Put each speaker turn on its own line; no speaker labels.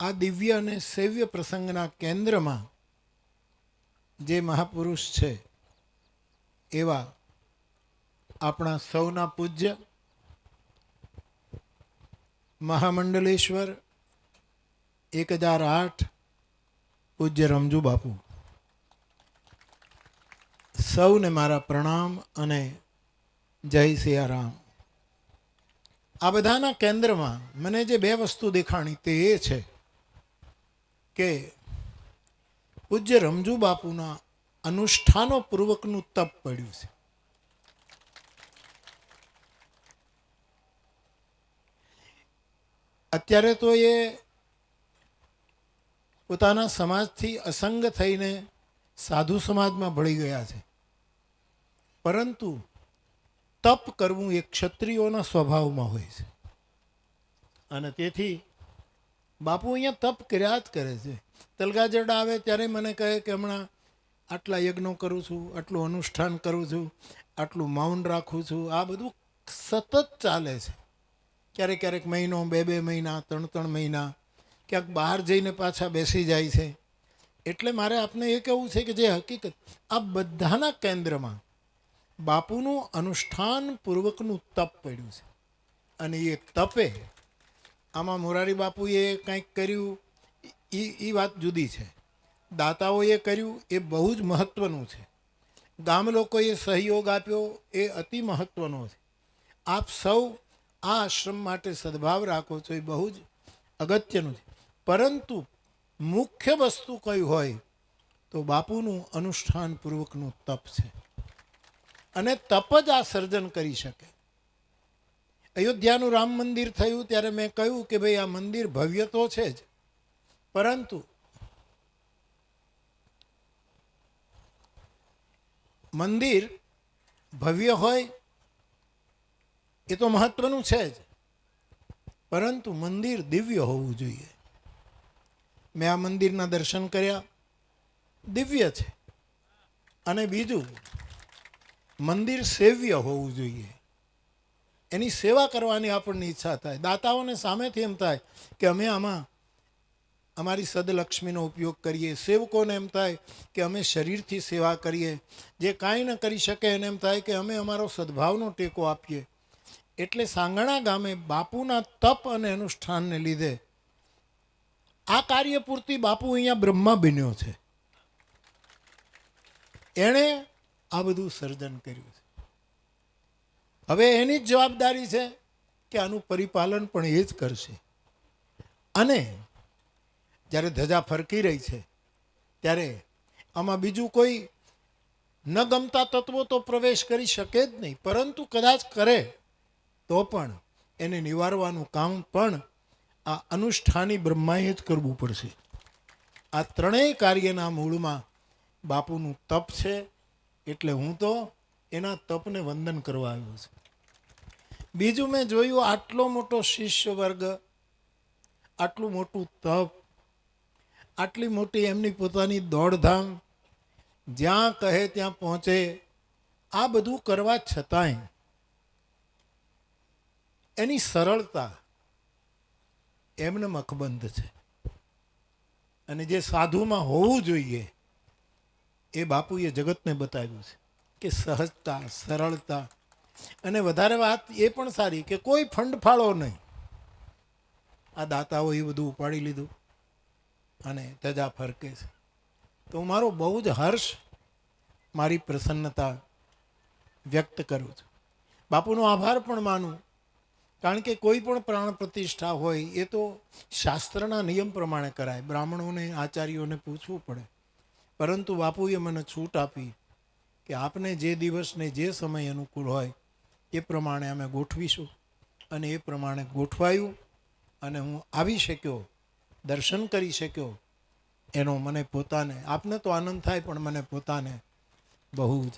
આ દિવ્ય અને સેવ્ય પ્રસંગના કેન્દ્રમાં જે મહાપુરુષ છે, એવા આપણા સૌના પૂજ્ય મહામંડલેશ્વર એક હજાર આઠ પૂજ્ય રમજુ બાપુ. સૌને મારા પ્રણામ અને જય સિયારામ. આ બધાના કેન્દ્રમાં મને જે બે વસ્તુ દેખાણી તે એ છે કે પૂજ્ય રમજુ બાપુના અનુષ્ઠાનો પૂર્વકનું તપ પડ્યું છે. અત્યારે તો એ પોતાના સમાજથી અસંગ થઈને સાધુ સમાજમાં ભળી ગયા છે. પરંતુ તપ કરવું એ ક્ષત્રિયોના સ્વભાવમાં હોય છે. અને તેથી બાપુ અહીંયા તપ કર્યા જ કરે છે. તલગાજરડા આવે ત્યારે મને કહે કે હમણાં આટલા યજ્ઞો કરું છું, આટલું અનુષ્ઠાન કરું છું, આટલું માઉન રાખું છું. આ બધું સતત ચાલે છે. ક્યારેક ક્યારેક મહિનો, બે બે મહિના, ત્રણ ત્રણ મહિના, ક્યાંક બહાર જઈને પાછા બેસી જાય છે. એટલે મારે આપને એ કહેવું છે કે જે હકીકત, આ બધાના કેન્દ્રમાં બાપુનું અનુષ્ઠાન પૂર્વકનું તપ પડ્યું છે. અને એ તપે આમાં મોરારી બાપુએ કંઈક કર્યું એ એ વાત જુદી છે. દાતાઓએ કર્યું એ બહુ જ મહત્ત્વનું છે. ગામ લોકોએ સહયોગ આપ્યો એ અતિ મહત્ત્વનો છે. આપ સૌ આ આશ્રમ માટે સદભાવ રાખો છો એ બહુ જ અગત્યનું છે. પરંતુ મુખ્ય વસ્તુ કઈ હોય તો બાપુનું અનુષ્ઠાનપૂર્વકનું તપ છે. અને તપ જ આ સર્જન કરી શકે. અયોધ્યાનું રામ મંદિર થયું ત્યારે મેં કહ્યું કે ભાઈ, આ મંદિર ભવ્ય તો છે જ. પરંતુ મંદિર ભવ્ય હોય એ તો મહત્વનું છે જ. પરંતુ મંદિર દિવ્ય હોવું જોઈએ. મેં આ મંદિરના દર્શન કર્યા. દિવ્ય છે. અને બીજું, મંદિર સેવ્ય હોવું જોઈએ. એની સેવા કરવાની આપણને ઈચ્છા થાય. દાતાઓને સામેથી એમ થાય કે અમે આમાં અમારી સદલક્ષ્મીનો ઉપયોગ કરીએ. સેવકોને એમ થાય કે અમે શરીરથી સેવા કરીએ. જે કાંઈ ન કરી શકે એને એમ થાય કે અમે અમારો સદભાવનો ટેકો આપીએ. એટલે સાંગણા ગામે બાપુના તપ અને અનુષ્ઠાનને લીધે આ કાર્ય પૂરતી બાપુ અહીંયા બ્રહ્મા બન્યો છે. એણે આ બધું સર્જન કર્યું છે. હવે એની જ જવાબદારી છે કે આનું પરિપાલન પણ એ જ કરશે. અને જ્યારે ધજા ફરકી રહી છે, ત્યારે આમાં બીજું કોઈ ન ગમતા તત્વો તો પ્રવેશ કરી શકે જ નહીં, પરંતુ કદાચ કરે તો પણ એને નિવારવાનું કામ પણ આ અનુષ્ઠાની બ્રહ્માએ જ કરવું પડશે. આ ત્રણેય કાર્યના મૂળમાં બાપુનું તપ છે, એટલે હું તો એના તપને વંદન કરવા આવ્યો છે. બીજું મેં જોયું આટલો મોટો શિષ્ય વર્ગ આટલું મોટું તપ, આટલી મોટી એમની પોતાની દોડધામ, જ્યાં કહે ત્યાં પહોંચે, આ બધું કરવા છતાંય એની સરળતા એમને મખબંધ છે. અને જે સાધુમાં હોવું જોઈએ એ બાપુએ જગતને બતાવ્યું છે. કે સહજતા, સરળતા. અને વધારે વાત એ પણ સારી કે કોઈ ફંડ ફાળો નહીં. આ દાતાઓ એ બધું ઉપાડી લીધું અને તજા ફરકે છે. તો મારો બહુ જ હર્ષ મારી પ્રસન્નતા વ્યક્ત કરું છું. બાપુનો આભાર પણ માનું. કારણ કે કોઈ પણ પ્રાણ પ્રતિષ્ઠા હોય એ તો શાસ્ત્રના નિયમ પ્રમાણે કરાય. બ્રાહ્મણોને, આચાર્યોને પૂછવું પડે. પરંતુ બાપુએ મને છૂટ આપી. કે આપને જે દિવસને જે સમય અનુકૂળ હોય, એ પ્રમાણે અમે ગોઠવીશું. અને એ પ્રમાણે ગોઠવાયું અને હું આવી શક્યો, દર્શન કરી શક્યો, એનો મને પોતાને, આપને તો આનંદ થાય પણ મને પોતાને બહુ જ